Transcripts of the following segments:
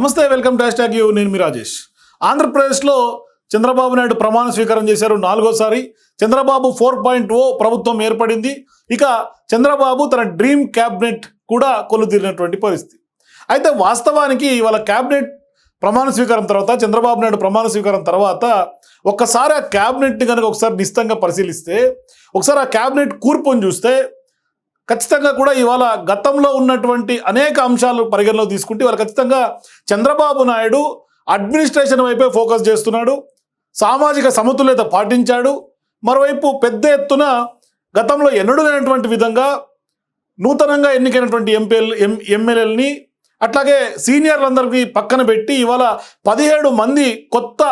నమస్తే welcome dash tag you. నేను మీ రాజేష్. ఆంధ్రప్రదేశ్లో చంద్రబాబు నాయుడు ప్రమాణ స్వీకారం చేశారు నాలుగోసారి. చంద్రబాబు ఫోర్ పాయింట్ ఓ ప్రభుత్వం ఏర్పడింది. ఇక చంద్రబాబు తన డ్రీమ్ క్యాబినెట్ కూడా కొలుతీరినటువంటి పరిస్థితి. అయితే వాస్తవానికి ఇవాళ క్యాబినెట్ ప్రమాణ స్వీకారం తర్వాత చంద్రబాబు నాయుడు ప్రమాణ స్వీకారం తర్వాత ఒక్కసారి ఆ క్యాబినెట్ని కనుక ఒకసారి నిశ్చితంగా పరిశీలిస్తే ఒకసారి ఆ క్యాబినెట్ కూర్పుని చూస్తే ఖచ్చితంగా కూడా ఇవాళ గతంలో ఉన్నటువంటి అనేక అంశాలు పరిగణలో తీసుకుంటే ఇవాళ ఖచ్చితంగా చంద్రబాబు నాయుడు అడ్మినిస్ట్రేషన్ వైపే ఫోకస్ చేస్తున్నాడు సామాజిక సమతుల్యత పాటించాడు మరోవైపు పెద్ద ఎత్తున గతంలో ఎన్నడూ లేనటువంటి విధంగా నూతనంగా ఎన్నికైనటువంటి ఎంపీఎల్ ఎం ఎమ్మెల్యేలని అట్లాగే సీనియర్లందరికీ పక్కన పెట్టి ఇవాళ పదిహేడు మంది కొత్త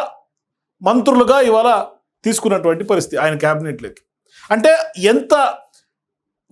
మంత్రులుగా ఇవాళ తీసుకున్నటువంటి పరిస్థితి ఆయన క్యాబినెట్లోకి. అంటే ఎంత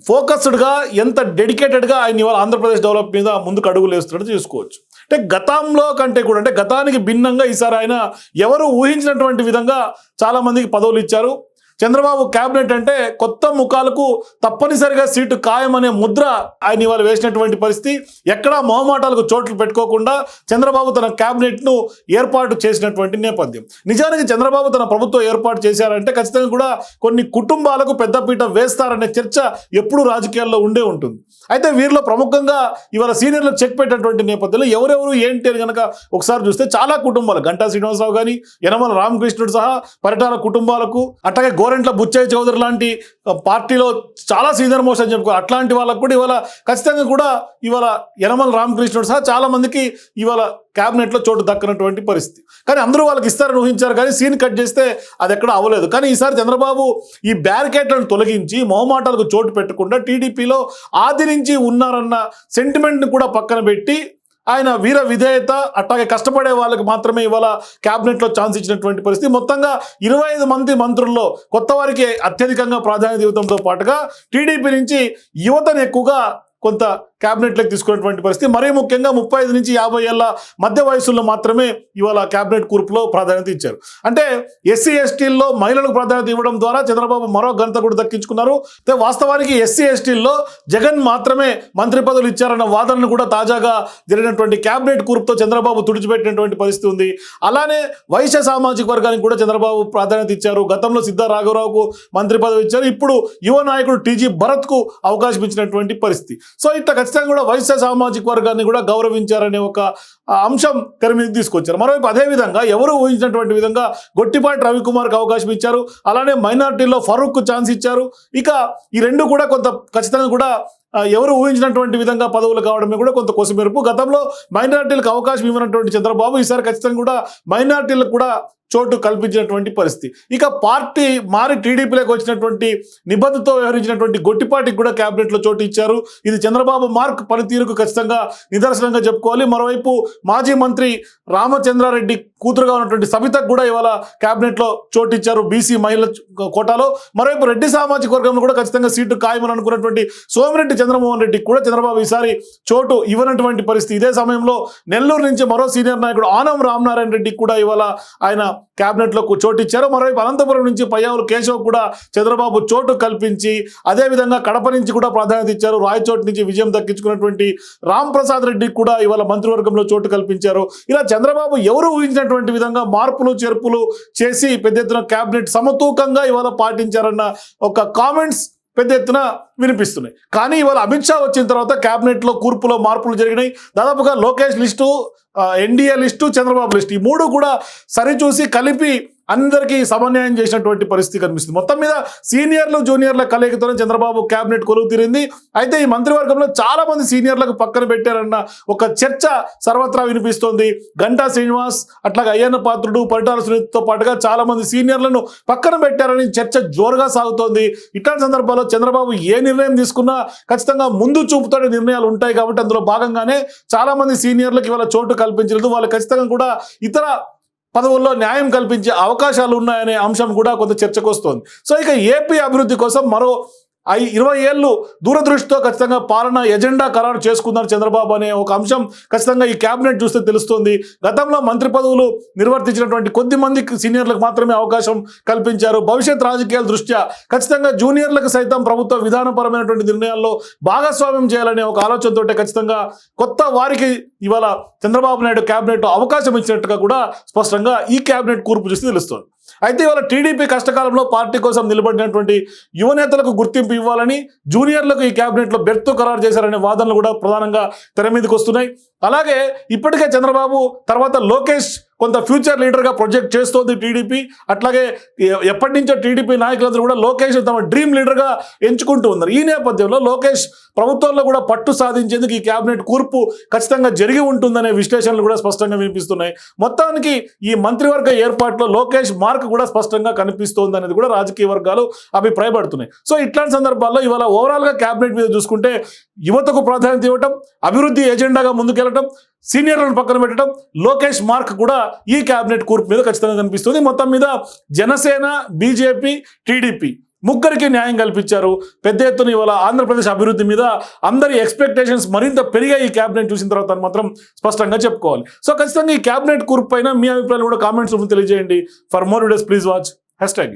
ఫోకస్డ్గా ఎంత డెడికేటెడ్గా ఆయన ఇవాళ ఆంధ్రప్రదేశ్ డెవలప్ మీద ముందుకు అడుగులు వేస్తున్నట్టు చూసుకోవచ్చు. అంటే గతంలో కంటే కూడా అంటే గతానికి భిన్నంగా ఈసారి ఆయన ఎవరు ఊహించినటువంటి విధంగా చాలామందికి పదవులు ఇచ్చారు. చంద్రబాబు క్యాబినెట్ అంటే కొత్త ముఖాలకు తప్పనిసరిగా సీటు ఖాయమనే ముద్ర ఆయన ఇవాళ వేసినటువంటి పరిస్థితి. ఎక్కడా మొహమాటాలకు చోట్లు పెట్టుకోకుండా చంద్రబాబు తన క్యాబినెట్ను ఏర్పాటు చేసినటువంటి నేపథ్యం. నిజానికి చంద్రబాబు తన ప్రభుత్వం ఏర్పాటు చేశారంటే ఖచ్చితంగా కూడా కొన్ని కుటుంబాలకు పెద్దపీట వేస్తారనే చర్చ ఎప్పుడు రాజకీయాల్లో ఉండే ఉంటుంది. అయితే వీరిలో ప్రముఖంగా ఇవాళ సీనియర్లకు చెక్ పెట్టినటువంటి నేపథ్యంలో ఎవరెవరు ఏంటి అని కనుక ఒకసారి చూస్తే చాలా కుటుంబాలు. గంటా శ్రీనివాసరావు కానీ యనమల రామకృష్ణుడు సహా పరిటాల కుటుంబాలకు అట్లాగే గోరెంట్ల బుచ్చయ్య చౌదరి లాంటి పార్టీలో చాలా సీనియర్ మోస్ట్ అని చెప్పుకో అట్లాంటి వాళ్ళకు కూడా ఇవాళ ఖచ్చితంగా కూడా ఇవాళ యనమల రామకృష్ణుడు సహా చాలా మందికి ఇవాళ క్యాబినెట్లో చోటు దక్కనటువంటి పరిస్థితి. కానీ అందరూ వాళ్ళకి ఇస్తారని ఊహించారు కానీ సీన్ కట్ చేస్తే అది ఎక్కడ అవ్వలేదు. కానీ ఈసారి చంద్రబాబు ఈ బ్యారికేడ్లను తొలగించి మొహమాటాలకు చోటు పెట్టకుండా టీడీపీలో ఆది నుంచి ఉన్నారన్న సెంటిమెంట్ని కూడా పక్కన పెట్టి ఆయన వీర విధేయత అట్లాగే కష్టపడే వాళ్ళకి మాత్రమే ఇవాళ క్యాబినెట్లో ఛాన్స్ ఇచ్చినటువంటి పరిస్థితి. మొత్తంగా ఇరవై ఐదు మంది మంత్రుల్లో కొత్త వారికి అత్యధికంగా ప్రాధాన్యత ఇవ్వడంతో పాటుగా టీడీపీ నుంచి యువతను ఎక్కువగా కొంత క్యాబినెట్లోకి తీసుకున్నటువంటి పరిస్థితి. మరీ ముఖ్యంగా ముప్పై ఐదు నుంచి యాభై ఏళ్ళ మధ్య వయసుల్లో మాత్రమే ఇవాళ క్యాబినెట్ కూర్పులో ప్రాధాన్యత ఇచ్చారు. అంటే ఎస్సీ ఎస్టీల్లో మహిళలకు ప్రాధాన్యత ఇవ్వడం ద్వారా చంద్రబాబు మరో ఘనత కూడా దక్కించుకున్నారు. వాస్తవానికి ఎస్సీ ఎస్టీల్లో జగన్ మాత్రమే మంత్రి పదవులు ఇచ్చారన్న వాదనను కూడా తాజాగా జరిగినటువంటి క్యాబినెట్ కూర్పుతో చంద్రబాబు తుడిచిపెట్టినటువంటి పరిస్థితి ఉంది. అలానే వైశ్య సామాజిక వర్గానికి కూడా చంద్రబాబు ప్రాధాన్యత ఇచ్చారు. గతంలో సిద్ధ రాఘవరావుకు మంత్రి పదవి ఇచ్చారు. ఇప్పుడు యువ నాయకుడు టీజీ భరత్కు అవకాశం ఇచ్చినటువంటి పరిస్థితి. సో ఇట్లా ఖచ్చితంగా కూడా వైశ్య సామాజిక వర్గాన్ని కూడా గౌరవించారనే ఒక అంశం తెర మీద తీసుకొచ్చారు. మరోవైపు అదేవిధంగా ఎవరు ఊహించినటువంటి విధంగా గొట్టిపాటి రవికుమార్కి అవకాశం ఇచ్చారు. అలానే మైనార్టీలో ఫరూక్ ఛాన్స్ ఇచ్చారు. ఇక ఈ రెండు కూడా కొంత ఖచ్చితంగా కూడా ఎవరు ఊహించినటువంటి విధంగా పదవులు కావడమే కూడా కొంత కొసమెరుపు. గతంలో మైనార్టీలకు అవకాశం ఇవ్వనటువంటి చంద్రబాబు ఈసారి ఖచ్చితంగా కూడా మైనార్టీలకు కూడా చోటు కల్పించినటువంటి పరిస్థితి. ఇక పార్టీ మారి టీడీపీలోకి వచ్చినటువంటి నిబద్ధతో వ్యవహరించినటువంటి గొట్టిపాటికి కూడా క్యాబినెట్లో చోటు ఇచ్చారు. ఇది చంద్రబాబు మార్క్ పనితీరుకు ఖచ్చితంగా నిదర్శనంగా చెప్పుకోవాలి. మరోవైపు మాజీ మంత్రి రామచంద్రారెడ్డి కూతురుగా ఉన్నటువంటి సబితకు కూడా ఇవాళ క్యాబినెట్లో చోటు ఇచ్చారు బీసీ మహిళల కోటాలో. మరోవైపు రెడ్డి సామాజిక వర్గంలో కూడా ఖచ్చితంగా సీటు ఖాయమని అనుకున్నటువంటి సోమిరెడ్డి చంద్రమోహన్ రెడ్డి కూడా చంద్రబాబు ఈసారి చోటు ఇవ్వనటువంటి పరిస్థితి. ఇదే సమయంలో నెల్లూరు నుంచి మరో సీనియర్ నాయకుడు ఆనం రామనారాయణ రెడ్డి కూడా ఇవాళ ఆయన క్యాబినెట్లో చోటు ఇచ్చారు మరోవైపు అనంతపురం నుంచి పయ్యావులు కేశవ్ కూడా చంద్రబాబు చోటు కల్పించి అదేవిధంగా కడప నుంచి కూడా ప్రాధాన్యత ఇచ్చారు. రాయచోటు నుంచి విజయం దక్కించుకున్నటువంటి రామ్ ప్రసాద్ రెడ్డికి కూడా ఇవాళ మంత్రివర్గంలో చోటు కల్పించారు. ఇలా చంద్రబాబు ఎవరు ఊహించినటువంటి విధంగా మార్పులు చేర్పులు చేసి పెద్ద ఎత్తున క్యాబినెట్ సమతూకంగా ఇవాళ పాటించారన్న ఒక కామెంట్స్ పెద్ద ఎత్తున వినిపిస్తున్నాయి. కానీ ఇవాళ అమిత్ షా వచ్చిన తర్వాత క్యాబినెట్లో కూర్పులో మార్పులు జరిగినాయి. దాదాపుగా Lokesh list NDA list Chandrababu list ఈ మూడు కూడా సరిచూసి కలిపి అందరికీ సమన్వయం చేసినటువంటి పరిస్థితి కనిపిస్తుంది. మొత్తం మీద సీనియర్లు జూనియర్ల కలయికతోనే చంద్రబాబు క్యాబినెట్ కొలువు తీరింది. అయితే ఈ మంత్రివర్గంలో చాలా మంది సీనియర్లకు పక్కన పెట్టారన్న ఒక చర్చ సర్వత్రా వినిపిస్తోంది. గంటా శ్రీనివాస్ అట్లాగే అయ్యన్న పాత్రుడు పరిటాల సునీతితో పాటుగా చాలా మంది సీనియర్లను పక్కన పెట్టారని చర్చ జోరుగా సాగుతోంది. ఇట్లాంటి సందర్భాల్లో చంద్రబాబు ఏ నిర్ణయం తీసుకున్నా ఖచ్చితంగా ముందు చూపుతోనే నిర్ణయాలు ఉంటాయి కాబట్టి అందులో భాగంగానే చాలా మంది సీనియర్లకు ఇవాళ చోటు కల్పించలేదు. వాళ్ళు ఖచ్చితంగా కూడా ఇతర పదవుల్లో న్యాయం కల్పించే అవకాశాలు ఉన్నాయనే అంశం కూడా కొంత చర్చకు వస్తోంది సో ఇక ఏపీ అభివృద్ధి కోసం మరో ఆ ఇరవై ఏళ్ళు దూరదృష్టితో ఖచ్చితంగా పాలన ఎజెండా ఖరారు చేసుకున్నారు చంద్రబాబు అనే ఒక అంశం ఖచ్చితంగా ఈ కేబినెట్ చూస్తే తెలుస్తుంది. గతంలో మంత్రి పదవులు నిర్వర్తించినటువంటి కొద్ది మంది సీనియర్లకు మాత్రమే అవకాశం కల్పించారు. భవిష్యత్ రాజకీయాల దృష్ట్యా ఖచ్చితంగా జూనియర్లకు సైతం ప్రభుత్వ విధానపరమైనటువంటి నిర్ణయాల్లో భాగస్వామ్యం చేయాలనే ఒక ఆలోచనతో ఖచ్చితంగా కొత్త వారికి ఇవాళ చంద్రబాబు నాయుడు కేబినెట్ అవకాశం ఇచ్చినట్టుగా కూడా స్పష్టంగా ఈ కేబినెట్ కూర్పు చూస్తే తెలుస్తుంది. అయితే ఇవాళ టీడీపీ కష్టకాలంలో పార్టీ కోసం నిలబడినటువంటి యువనేతలకు గుర్తింపు ఇవ్వాలని జూనియర్లకు ఈ కేబినెట్లో బెర్త్ ఖరారు చేశారనే వాదనలు కూడా ప్రధానంగా తెర మీదకి వస్తున్నాయి. అలాగే ఇప్పటికే చంద్రబాబు తర్వాత లోకేష్ కొంత ఫ్యూచర్ లీడర్గా ప్రొజెక్ట్ చేస్తోంది టీడీపీ. అట్లాగే ఎప్పటి నుంచో టీడీపీ నాయకులందరూ కూడా లోకేష్ తమ డ్రీమ్ లీడర్గా ఎంచుకుంటూ ఉన్నారు. ఈ నేపథ్యంలో లోకేష్ ప్రభుత్వంలో కూడా పట్టు సాధించేందుకు ఈ కేబినెట్ కూర్పు ఖచ్చితంగా జరిగి ఉంటుందనే విశ్లేషణలు కూడా స్పష్టంగా వినిపిస్తున్నాయి. మొత్తానికి ఈ మంత్రివర్గ ఏర్పాటులో లోకేష్ మార్క్ కూడా స్పష్టంగా కనిపిస్తోంది అనేది కూడా రాజకీయ వర్గాలు అభిప్రాయపడుతున్నాయి. సో ఇట్లాంటి సందర్భాల్లో ఇవాళ ఓవరాల్గా కేబినెట్ మీద చూసుకుంటే యువతకు ప్రాధాన్యత ఇవ్వటం అభివృద్ధి ఎజెండాగా ముందుకెళ్ళటం సీనియర్లను పక్కన పెట్టడం లోకేష్ మార్క్ కూడా ఈ కేబినెట్ కూర్పు మీద ఖచ్చితంగా కనిపిస్తుంది. మొత్తం మీద జనసేన బీజేపీ టీడీపీ ముగ్గురికి న్యాయం కల్పించారు. పెద్ద ఎత్తున ఇవాళ ఆంధ్రప్రదేశ్ అభివృద్ధి మీద అందరి ఎక్స్పెక్టేషన్స్ మరింత పెరిగాయి. ఈ క్యాబినెట్ చూసిన తర్వాత అని మాత్రం స్పష్టంగా చెప్పుకోవాలి. సో ఖచ్చితంగా ఈ క్యాబినెట్ కూర్పు పైన మీ అభిప్రాయాలు కూడా కామెంట్స్ తెలియజేయండి. For more videos please watch hashtag